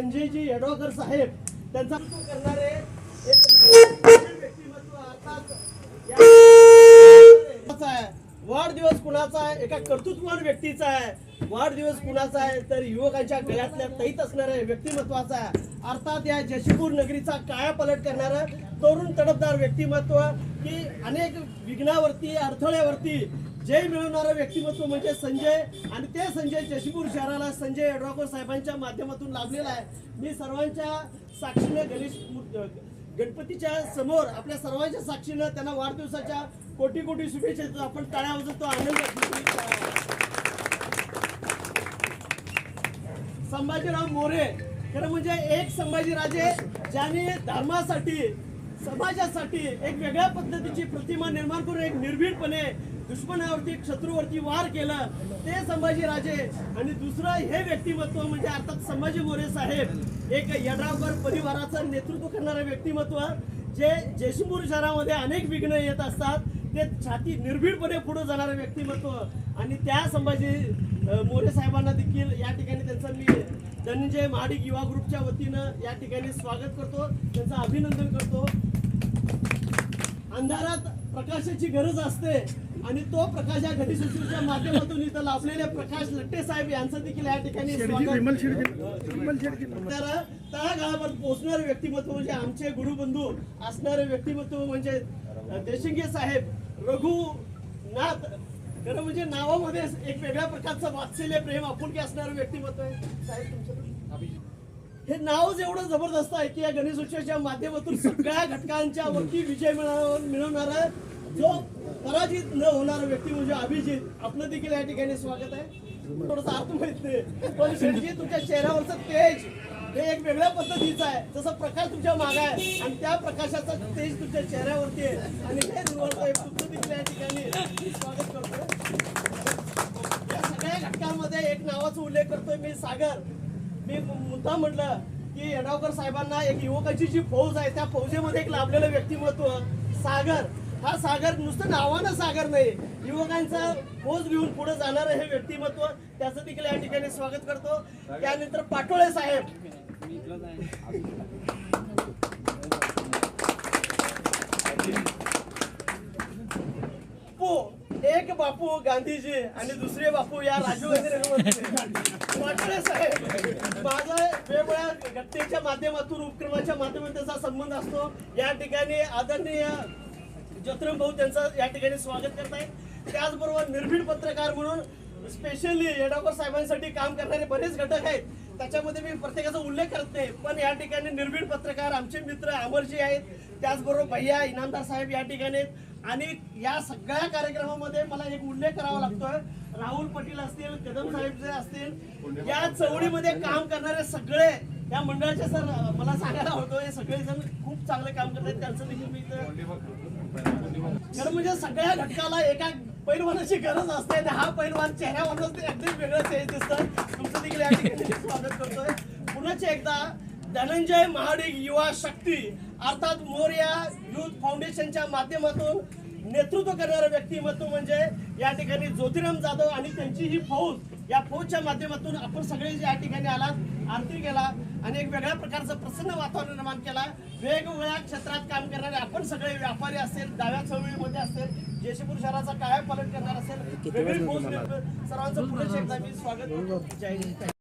संजयजी येडवाकर साहेब त्यांचा करणारे वाढदिवस कुणाचा आहे? एका कर्तृत्ववान व्यक्तीचा आहे. वाढदिवस कुणाचा आहे? तर युवकांच्या गळ्यातल्या तैत असणाऱ्या व्यक्तिमत्वाचा आहे. अर्थात या जशीपूर नगरीचा काया पलट करणारं तरुण तडफदार व्यक्तिमत्व की अनेक विघ्नावरती अडथळ्यावरती जय मिळवणारं व्यक्तिमत्व म्हणजे संजय. आणि ते संजय जशीपूर शहराला संजय यड्रावकर साहेबांच्या माध्यमातून लाभलेला आहे. मी सर्वांच्या साक्षीने गणेश मूर्त- गणपतीच्या समोर आपल्या सर्वांच्या साक्षीनं त्यांना वाढदिवसाच्या कोटी कोटी शुभेच्छा देतो. आपण टाळ्या वाजवतो. आनंद संभाजीराव मोरे. खरं म्हणजे एक संभाजीराजे ज्याने धर्मासाठी समाजासाठी एक वेगळ्या पद्धतीची प्रतिमा निर्माण करून एक निर्भीडपणे दुश्मनावरती शत्रूवरती वार केला ते संभाजीराजे आणि दुसरं हे व्यक्तिमत्व म्हणजे अर्थात संभाजी मोरे साहेब एक यड्रावकर परिवाराचं नेतृत्व करणारं व्यक्तिमत्व जे जयशिंपूर शहरामध्ये अनेक विघ्न येत असतात ते छाती निर्भीडपणे पुढे जाणारं व्यक्तिमत्व. आणि त्या संभाजी मोरे साहेबांना देखील या ठिकाणी त्यांचं मी धनंजय महाडिक युवा ग्रुपच्या वतीनं या ठिकाणी स्वागत करतो त्यांचं अभिनंदन करतो. अंधारात प्रकाशाची गरज असते आणि तो प्रकाश या गणेशोत्सवाच्या माध्यमातून इथं लाभलेले प्रकाश लट्टे साहेब यांचं देखील या ठिकाणी तर तळागाळावर पोहोचणारे व्यक्तिमत्व म्हणजे आमचे गुरुबंधू असणारे व्यक्तिमत्व म्हणजे देशिंगे साहेब. रघुनाथ खरं म्हणजे नावामध्ये एक वेगळ्या प्रकारचं वात्सल्य प्रेम आपुलकी असणारं व्यक्तिमत्व आहे. साहेब तुमचं हे नाव जेवढं जबरदस्त आहे की या गणेशोत्सवाच्या माध्यमातून सगळ्या घटकांच्या वरती विजय मिळवणार मिळवणारा जो पराजित न होणारा व्यक्ती म्हणजे अभिजित. आपलं देखील या ठिकाणी स्वागत आहे. थोडंसं अर्थ माहीत नाही. पण शेटजी तुमच्या चेहऱ्यावरचं तेज हे एक वेगळ्या पद्धतीचं आहे. जसं प्रकाश तुमच्या माग आहे आणि त्या प्रकाशाचं तेज तुमच्या चेहऱ्यावरती आहे. आणि हे तुमचं देखील या ठिकाणी स्वागत करतो या सगळ्या घटकांमध्ये एक नावाचा उल्लेख करतोय मी सागर. मी मुद्दा म्हटलं की येडावकर साहेबांना एक युवकाची जी फौज आहे त्या फौजेमध्ये एक लाभलेलं व्यक्तिमत्व सागर. हा सागर नुसतं नावानं सागर नाही युवकांचा फौज घेऊन पुढे जाणारं हे व्यक्तिमत्व त्याचं देखील या ठिकाणी स्वागत करतो. त्यानंतर पाटोळे साहेब बापू एक बापू गांधीजी आणि दुसरे बापू या राजीव गांधी साहेब माझा वेगवेगळ्या घटनेच्या माध्यमातून उपक्रमाच्या माध्यमातून त्याचा संबंध असतो. या ठिकाणी आदरणीय जत्रम भाऊ त्यांचं या ठिकाणी स्वागत करत आहे त्याचबरोबर निर्भीड पत्रकार म्हणून स्पेशली येडावकर साहेबांसाठी काम करणारे बरेच घटक आहेत. त्याच्यामध्ये मी प्रत्येकाचा उल्लेख करत नाही पण या ठिकाणी निर्भीड पत्रकार आमचे मित्र अमरजी आहेत. त्याचबरोबर भैया इनामदार साहेब या ठिकाणी आहेत. आणि या सगळ्या कार्यक्रमामध्ये मला एक उल्लेख करावा लागतोय. राहुल पाटील असतील कदम साहेब जे असतील या चवडीमध्ये काम करणारे सगळे या मंडळाचे सर मला सांगायला होतो हे सगळेजण खूप चांगले काम करतात त्यांचं देखील मी खरं म्हणजे सगळ्या घटकाला एका पैलवानाची गरज असते हा पैलवान चेहऱ्यावरच ते अगदी वेगळंच दिसतं तुमचं देखील या ठिकाणी स्वागत करतोय. पुन्हा एकदा धनंजय महाडिक युवा शक्ती अर्थात मोर्या युथ फाउंडेशनच्या माध्यमातून नेतृत्व करणारं व्यक्तिमत्व म्हणजे या ठिकाणी ज्योतिराम जाधव आणि त्यांची ही फौज या फौजच्या माध्यमातून आपण सगळे या ठिकाणी आलात आरती केला आणि एक वेगळ्या प्रकारचं प्रसन्न वातावरण निर्माण केला. वेगवेगळ्या क्षेत्रात काम करणारे आपण सगळे व्यापारी असेल डाव्या चळवळीमध्ये असेल जयशीपूर शहराचा काया पालन करणार असेल वेगळी फौज सर्वांचं पुढे एकदा मी स्वागत करतो. जय